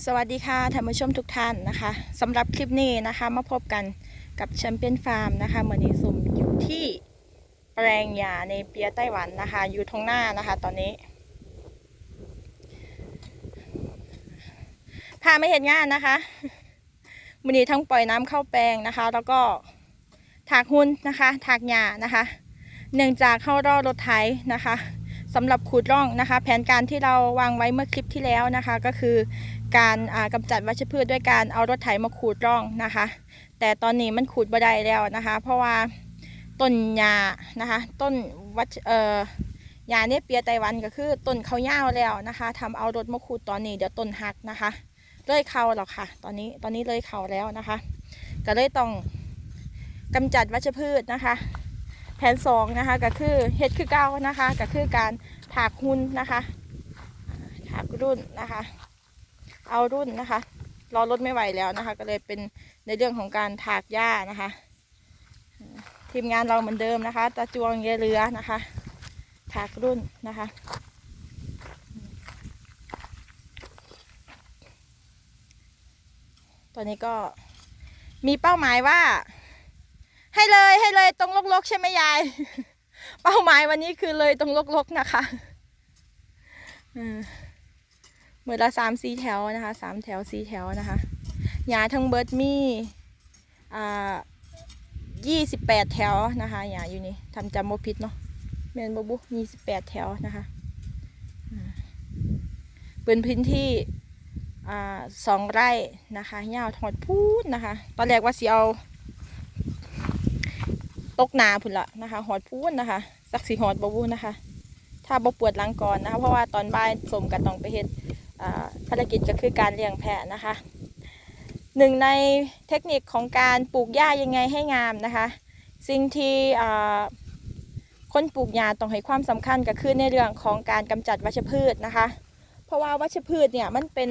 สวัสดีค่ะท่านผู้ชมทุกท่านนะคะสำหรับคลิปนี้นะคะมาพบกันกับแชมเปี้ยนฟาร์มนะคะเมื่อนี้ซุ่มอยู่ที่แปลงหญ้าในเปียไต้หวันนะคะ อยู่ตรงหน้านะคะตอนนี้พาไม่เห็นงานนะคะมื่อนี้ทั้งปล่อยน้ำเข้าแปลงนะคะ แล้วก็ถากหุ้นนะคะ ถากหญ้านะคะ เนื่องจากเข้ารอรถไถนะคะ สำหรับขูดร่องนะคะ แผนการที่เราวางไว้เมื่อคลิปที่แล้วนะคะ ก็คือการอ่ากำจัดวัชพืชด้วยการเอารถไถมาขูดร่องนะคะ แต่ตอนนี้มันขูดบ่ได้แล้วนะคะ เพราะว่าต้นหญ้านะคะ ต้นวัชเอ่อหญ้าเนี่ยเปียไต้หวันก็คือต้นเขายาวแล้วนะคะทำเอารถมาขูดตอนนี้เดี๋ยวต้นหักนะคะเลยเข่าหรอกค่ะ ตอนนี้ตอนนี้เลยเข่าแล้วนะคะ ก็เลยต้องกำจัดวัชพืชนะคะ ผนสองนะคะก็คือเฮ็ดคือเก้านะคะก็คือการถากหุ้นนะคะ ถากรุ่นนะคะ เอารุ่นนะคะรอรถไม่ไหวแล้วนะคะ ก็เลยเป็นในเรื่องของการถากหญ้านะคะ ทีมงานเราเหมือนเดิมนะคะตาจวงเยเรือนะคะ ถากรุ่นนะคะตอนนี้ก็มีเป้าหมายว่า ให้เลยให้เลยตรงลกๆ ใช่ไหมยาย เป้าหมายวันนี้คือเลยตรงลกๆนะคะเหมือนละสามสี่แถวนะคะสามแถวสี่แถวนะคะหญ้าทั้งเบิร์ดมีอ่ายี่สิบแปดแถวนะคะหญ้าอยู่นี่ทำจำโมผิดเนาะเมนบบุยี่สิบแปดแถวนะคะเป็นพื้นที่อ่าสองไร่นะคะยาวถอดพูดนะคะ ตอนแรกว่าสิเอา ตกนาพุ่นละนะคะหอดพูนนะคะ สักสีหอดบวูนะคะ ถ้าบ่ปวดหลังก่อนนะคะ เพราะว่าตอนบ่ายสมกับต้องไปเฮ็ดอ่าภารกิจก็คือการเลี้ยงแพะนะคะหนึ่งในเทคนิคของการปลูกหญ้ายังไงให้งามนะคะ สิ่งที่อ่าคนปลูกหญ้าต้องให้ความสำคัญก็คือในเรื่องของการกำจัดวัชพืชนะคะ เพราะว่าวัชพืชเนี่ยมันเป็น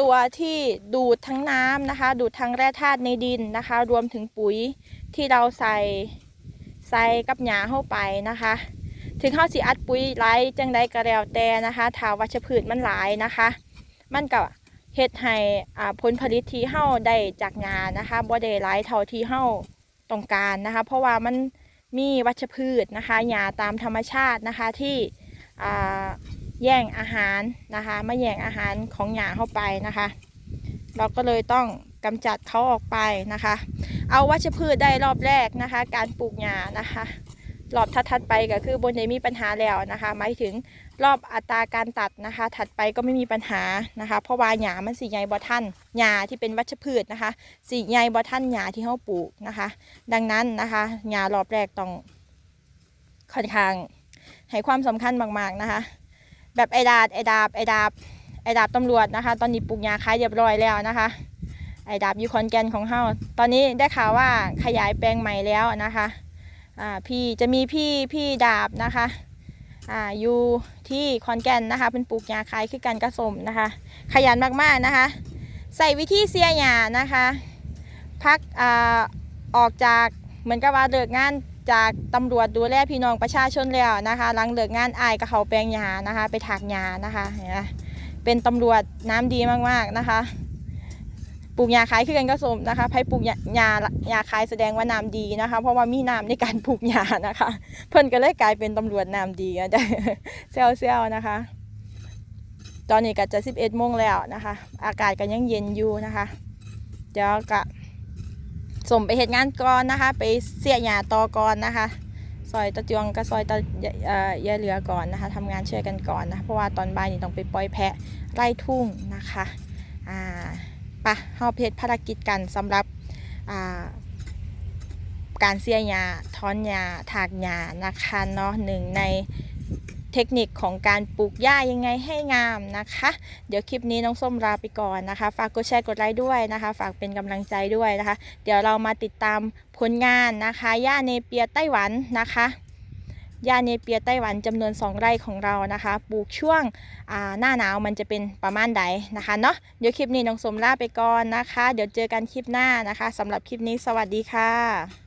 ตัวที่ดูดทั้งน้ำนะคะ ดูดทั้งแร่ธาตุในดินนะคะ รวมถึงปุ๋ยที่เราใส่ ใส่กับหญ้าเข้าไปนะคะ ถึงเข้าสิอัดปุ๋ยหลายจังใดก็แล้วแต่นะคะถ้าวัชพืชมันหลายนะคะ มันก็เฮ็ดให้อ่าผลผลิตที่เฮาได้จากหญ้านะคะบ่ได้หลายเท่าที่เฮาต้องการนะคะ เพราะว่ามันมีวัชพืชนะคะหญ้าตามธรรมชาตินะคะที่แย่งอาหารนะคะมาแย่งอาหารของหญ้าเข้าไปนะคะ เราก็เลยต้อง กำจัดเขาออกไปนะคะ เอาวัชพืชได้รอบแรกนะคะ การปลูกหญ้านะคะรอบถัดๆไปก็คือบนได้มีปัญหาแล้วนะคะ หมายถึงรอบอัตราการตัดนะคะ ถัดไปก็ไม่มีปัญหานะคะ เพราะว่าหญ้ามันสีใหญ่บ่ทันหญ้าที่เป็นวัชพืชนะคะ สีใหญ่บ่ทันหญ้าที่เขาปลูกนะคะ ดังนั้นนะคะหญ้ารอบแรกต้องค่อนข้างให้ความสำคัญมากๆนะคะ แบบไอดาบไอดาบไอดาบไอดาบตำรวจนะคะ ตอนนี้ปลูกหญ้าขายเรียบร้อยแล้วนะคะ ไอดาบยูคอนแกนของเฮาตอนนี้ได้ข่าวว่าขยายแปลงใหม่แล้วนะคะอ่าพี่จะมีพี่พี่ดาบนะคะอ่าอยู่ที่คอนแกนนะคะเป็นปลูกยาคลายคือกันกระสมนะคะ ขยันมากๆนะคะ ใส่วิธีเสียหยานะคะพักอ่าออกจากเหมือนกับว่าเลิกงานจากตำรวจดูแลพี่น้องประชาชนแล้วนะคะหลังเลิกงานอายกับเขาแปลงยานะคะ ไปถากยานะคะเห็นไหมเป็นตำรวจน้ำดีมากๆนะคะ ปลูกยาขายคือกันก็สมนะคะไผปลูกยายายาขายแสดงว่าน้ำดีนะคะ เพราะว่ามีน้ำในการปลูกยานะคะ เพิ่นก็เลยกลายเป็นตำรวจน้ำดีกันได้เซลเซลนะคะ ตอนนี้ก็จะ 11โมงแล้วนะคะ อากาศก็ยังเย็นอยู่นะคะเดี๋ยวก็ส่งไปเหตุงานก่อนนะคะ ไปเสียยาต่อก่อนนะคะซอยตะจวงกับซอยตะเอ่อยาเหลือก่อนนะคะทำงานช่วยกันก่อนนะเพราะว่าตอนบ่ายนี่ต้องไปปล่อยแพะไร่ทุ่งนะคะอ่า ปะเฮาเพจภารกิจกันสำหรับอ่าการเสียหญ้าถอนหญ้าถากหญ้านะคะเนาะหนึ่งในเทคนิคของการปลูกหญ้ายังไงให้งามนะคะ เดี๋ยวคลิปนี้น้องส้มลาไปก่อนนะคะ ฝากกดแชร์กดไลค์ด้วยนะคะ ฝากเป็นกำลังใจด้วยนะคะ เดี๋ยวเรามาติดตามผลงานนะคะหญ้าเนเปียไต้หวันนะคะ ย่าเนเปียไต้หวันจำนวน 2 ไร่ของเรานะคะ ปลูกช่วงหน้าหนาวมันจะเป็นประมาณใดนะคะเนาะเดี๋ยวคลิปนี้น้องสมลาไปก่อนนะคะ เดี๋ยวเจอกันคลิปหน้านะคะสำหรับคลิปนี้สวัสดีค่ะ